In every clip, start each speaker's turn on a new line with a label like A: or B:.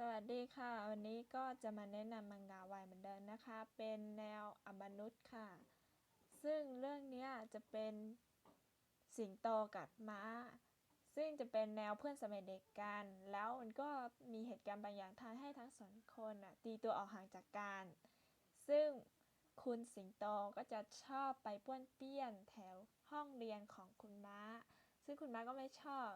A: สวัสดีค่ะ วันนี้ก็จะมาแนะนำมังงะวายเหมือนเดิมนะคะ เป็นแนวอมนุษย์ค่ะ ซึ่งเรื่องนี้จะเป็นสิงโตกับม้า ซึ่งจะเป็นแนวเพื่อนสมัยเด็กกัน แล้วมันก็มีเหตุการณ์บางอย่างทำให้ทั้งสองคนอะตีตัวออกห่างจากกัน ซึ่งคุณสิงโตก็จะชอบไปป้วนเปี้ยนแถวห้องเรียนของคุณม้า ซึ่งคุณม้าก็ไม่ชอบ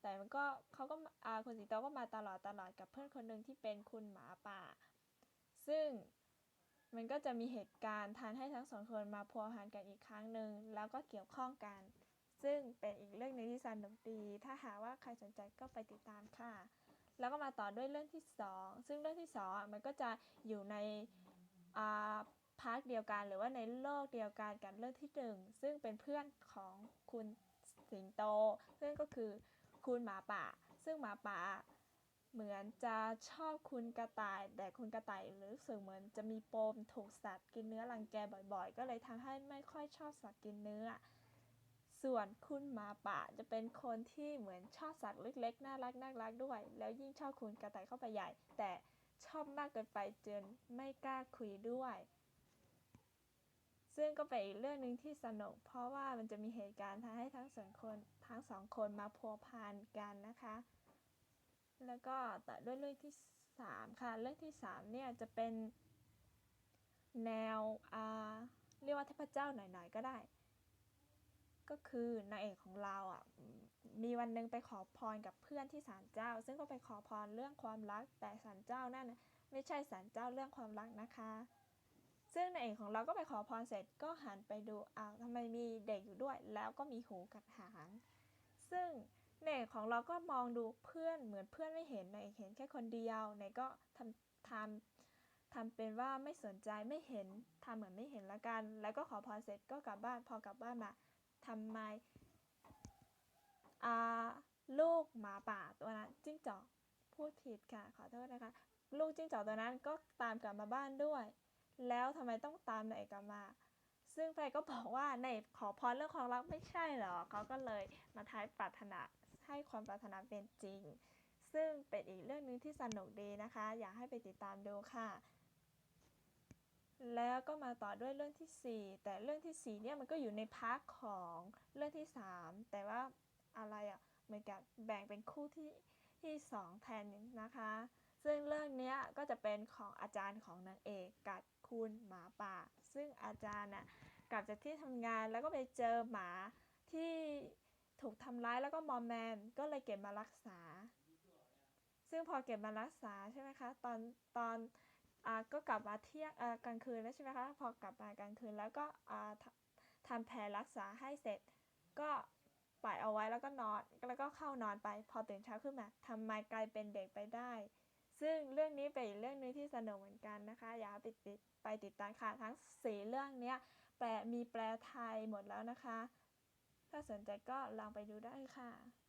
A: แต่มันก็เขาก็อาคุณสิงโตก็มาตลอดตลอดกับเพื่อนคนหนึ่งที่เป็นคุณหมาป่า ซึ่งมันก็จะมีเหตุการณ์ทันให้ทั้งสองคนมาพัวพันกันอีกครั้งหนึ่งแล้วก็เกี่ยวข้องกัน ซึ่งเป็นอีกเรื่องหนึงที่สนุกดีถ้าหากว่าใครสนใจก็ไปติดตามค่ะ แล้วก็มาต่อด้วยเรื่องที่สองซึ่งเรื่องที่สองมันก็จะอยู่ในอ่าพาร์ทเดียวกันหรือว่าในโลกเดียวกันกับเรื่องที่หนึ่งซึ่งเป็นเพื่อนของคุณสิงโต ซึ่งก็คือ คุณหมาป่า ซึ่งหมาป่าเหมือนจะชอบคุณกระต่าย แต่คุณกระต่ายรู้สึกเหมือนจะมีปมถูกสัตว์กินเนื้อรังแกบ่อยๆ ก็เลยทำให้ไม่ค่อยชอบสัตว์กินเนื้อ ส่วนคุณหมาป่าจะเป็นคนที่เหมือนชอบสัตว์เล็กๆ น่ารักน่ารักด้วย แล้วยิ่งชอบคุณกระต่ายเข้าไปใหญ่ แต่ชอบมากเกินไปจนไม่กล้าคุยด้วย ซึ่งก็เป็นอีกเรื่องหนึ่งที่สนุก เพราะว่ามันจะมีเหตุการณ์ทำให้ทั้งสองคนทั้งสองคนมาพัวพันกันนะคะ แล้วก็ต่อด้วยเรื่องที่สามค่ะ เรื่องที่สามเนี่ยจะเป็นแนวอ่าเรียกว่าเทพเจ้าหน่อยๆก็ได้ ก็คือนางเอกของเราอะมีวันหนึ่งไปขอพรกับเพื่อนที่ศาลเจ้า ซึ่งก็ไปขอพรเรื่องความรักแต่ศาลเจ้านั่นไม่ใช่ศาลเจ้าเรื่องความรักนะคะ ซึ่งนางเอกของเราก็ไปขอพรเสร็จก็หันไปดูอ้าวทำไมมีเด็กอยู่ด้วย แล้วก็มีหูกับหาง ซึ่งนางเอกของเราก็มองดูเพื่อนเหมือนเพื่อนไม่เห็นนางเอกเห็นแค่คนเดียวไหนก็ทำทำทำเป็นว่าไม่สนใจไม่เห็นทำเหมือนไม่เห็นละกัน แล้วก็ขอพรเสร็จก็กลับบ้านพอกลับบ้านมาทำไมอ่าลูกหมาป่าตัวนั้นจิ้งจอกพูดผิดค่ะขอโทษนะคะ ลูกจิ้งจอกตัวนั้นก็ตามกลับมาบ้านด้วย แล้วทำไมต้องตามนายเอกกลับมา ซึ่งแฟก็บอกว่านายขอพรเรื่องความรักไม่ใช่เหรอเขาก็เลยมาท้ายปรารถนาให้ความปรารถนาเป็นจริง ซึ่งเป็นอีกเรื่องหนึงที่สนุกดีนะคะ อยากให้ไปติดตามดูค่ะ แล้วก็มาต่อด้วยเรื่องทีสี่4 แต่เรื่องทีสี่ 4 เนี่ยมันก็อยู่ในพาร์ทของเรื่องที่ 3 แต่ว่าอะไรอะ่ะเหมือนกับแบ่งเป็นคู่ที่ที่สองแทนนะคะ ซึ่งเรื่องนี้ก็จะเป็นของอาจารย์ของนางเอกกับคุณหมาป่า ซึ่งอาจารย์น่ะกลับจากที่ทำงานแล้วก็ไปเจอหมาที่ถูกทำร้ายแล้วก็มอมแมนก็เลยเก็บมารักษา ซึ่งพอเก็บมารักษาใช่ไหมคะตอนตอนอก็กลับมาเที่ยงกลางคืนแล้วใช่ไหมคะพอกลับมากลางคืนแล้วก็อ่าททำแผลรักษาให้เสร็จ ก็ปล่อยเอาไว้แล้วก็นอนแล้วก็เข้านอนไป พอตื่นเช้าขึ้นมาทำไมกลายเป็นเด็กไปได้ ซึ่งเรื่องนี้เป็นเรื่องหนึงที่สนุกเหมือนกันนะคะ อย่าไปติดไปติดตามค่ะ ทั้งสี่เรื่องเนี้ยแปลมีแปลไทยหมดแล้วนะคะ ถ้าสนใจก็ลองไปดูได้ค่ะ